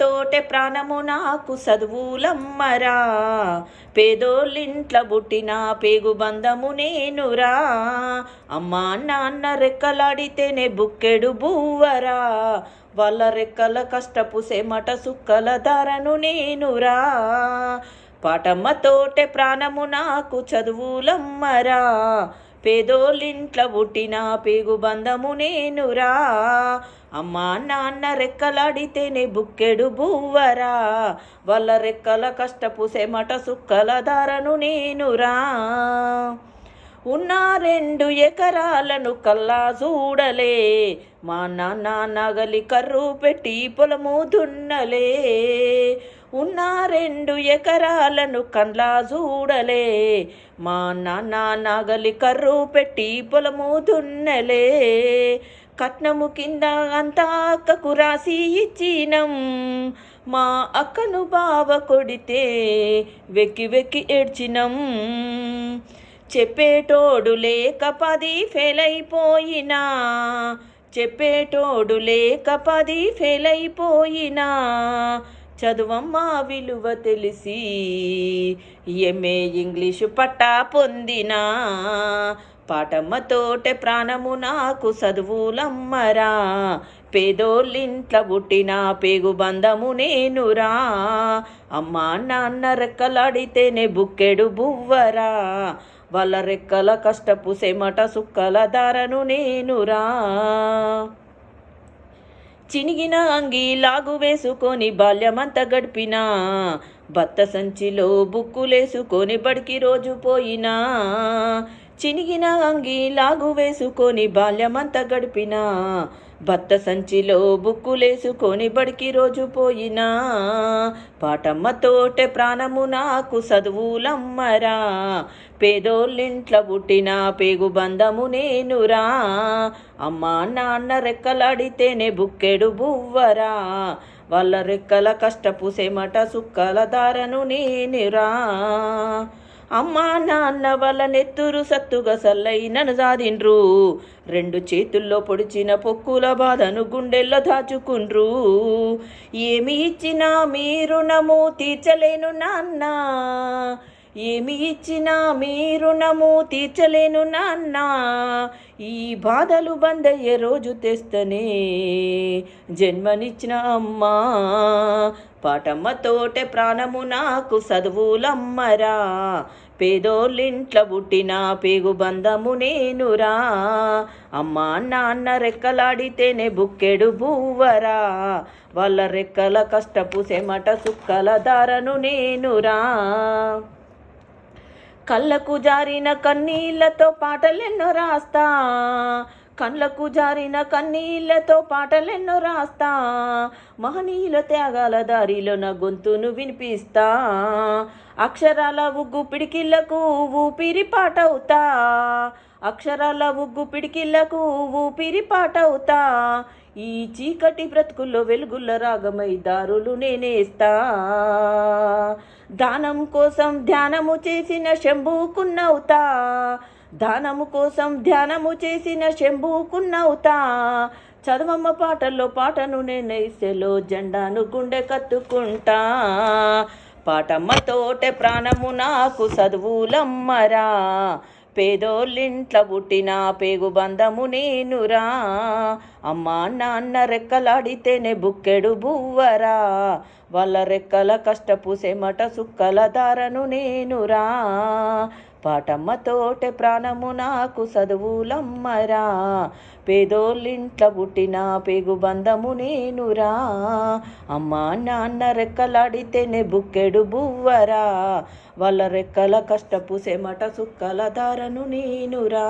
తోటే ప్రాణము నాకు చదువులమ్మరా పేదోళ్ళింట్ల పుట్టిన పేగు బంధము నేనురా. అమ్మా నాన్న రెక్కలాడితేనే బుక్కెడు బువ్వరా. వాళ్ళ రెక్కల కష్టపు సెమట సుక్కల ధరను నేనురా. పాటమ్మ తోటే ప్రాణము నాకు చదువులమ్మరా. పేదోళ్ళింట్ల పుట్టిన పేగు బంధము నేనురా. అమ్మా నాన్న రెక్కలాడితేనే బుక్కెడు బువ్వరా. వాళ్ళ రెక్కల కష్టపు సెమట సుక్కల దారను నేనురా. ఉన్న రెండు ఎకరాలను కల్లా చూడలే. మా నాన్న నగలి కర్రు పెట్టి పొలము దున్నలే. ఉన్న రెండు ఎకరాలను కండ్లా చూడలే మా నాన్న నాగలి కర్రు పెట్టి పొలము దున్నలే. కట్నము కింద అంతా అక్కకు రాసి ఇచ్చినం. మా అక్కను బావ కొడితే వెక్కి వెక్కి ఏడ్చినం. చెప్పేటోడు లేక పది ఫెయిల్ అయిపోయినా చెప్పేటోడు లేక పది ఫెయిల్ అయిపోయినా చదువమ్మా విలువ తెలిసి ఎంఏ ఇంగ్లీషు పట్టా పొందినా. పాటమ్మ తోటే ప్రాణము నాకు చదువులమ్మరా పేదోళ్ళింట్ల పుట్టిన పేగు బంధము నేనురా. అమ్మా నాన్న రెక్కలాడితేనే బుక్కెడు బువ్వరా. వాళ్ళ రెక్కల కష్టపు సెమట సుక్కల దారను నేనురా. చినిగిన అంగి లాగు వేసుకొని బాల్యమంతా గడిపినా. భర్త సంచిలో బుక్కులేసుకొని బడికి రోజు పోయినా. చినిగిన అంగి లాగు వేసుకొని బాల్యమంతా గడిపినా భర్త సంచిలో బుక్కులేసుకొని బడికి రోజు పోయినా పాటమ్మ తోటే ప్రాణము నాకు చదువులమ్మరా పేదోళ్ళింట్ల పుట్టిన పేగు బంధము నేనురా అమ్మా నాన్న రెక్కలాడితేనే బుక్కెడు బువ్వరా వాళ్ళ రెక్కల కష్టపు సెమట సుక్కల దారను నేనురా. అమ్మా నాన్న వాళ్ళ నెత్తురు సత్తుగా సల్లైనను సాదిండ్రు రెండు చేతుల్లో పొడిచిన పొక్కుల బాధను గుండెల్లో దాచుకుండ్రు. ఏమి ఇచ్చినా మీ రుణము తీర్చలేను నాన్నా. ఏమి ఇచ్చినా మీ రుణము తీర్చలేను నాన్న. ఈ బాధలు బందయ్యే రోజు తెస్తనే. జన్మనిచ్చిన అమ్మా. పాటమ్మ తోటే ప్రాణము నాకు చదువులమ్మరా పేదోళ్ళింట్ల పుట్టిన పేగు బంధము నేనురా. అమ్మా నాన్న రెక్కలాడితేనే బుక్కెడు బువ్వరా. వాళ్ళ రెక్కల కష్టపు సెమట సుక్కల దారను నేనురా. కళ్ళకు జారిన కన్నీళ్ళతో పాటలెన్నో రాస్తా. కళ్ళకు జారిన కన్నీళ్ళతో పాటలెన్నో రాస్తా. మహనీయుల త్యాగాల దారిలో నా గొంతును వినిపిస్తా. అక్షరాల ఉగ్గు పిడికిళ్ళకు ఊపిరి పాటవుతా. అక్షరాల ఉగ్గు పిడికిళ్ళకు ఊపిరి పాటవుతా. ఈ చీకటి బ్రతుకుల్లో వెలుగుల రాగమై దారులు నేనేస్తా. దానం కోసం ధ్యానము చేసిన శంభుకున్నవుతా దానము కోసం ధ్యానము చేసిన శంభుకున్నవుతా చదవమ్మ పాటల్లో పాటను నేనైసెలో జెండాను గుండె కత్తుకుంటా. పాటమ్మ తోటే ప్రాణము నాకు చదువులమ్మరా పేదోళ్ళింట్ల పుట్టిన పేగు బంధము నేనురా. అమ్మా నాన్న రెక్కలాడితేనే బుక్కెడు బువ్వరా. వాళ్ళ రెక్కల కష్టపు సెమట సుక్కల దారను నేనురా. పాటమ్మ తోటే ప్రాణము నాకు చదువులమ్మరా పేదోళ్ళింట్ల పుట్టిన పేగు బంధము నేనురా. అమ్మా నాన్న రెక్కలాడితేనే బుక్కెడు బువ్వరా. వాళ్ళ రెక్కల కష్టపు సెమట సుక్కల దారను నేనురా.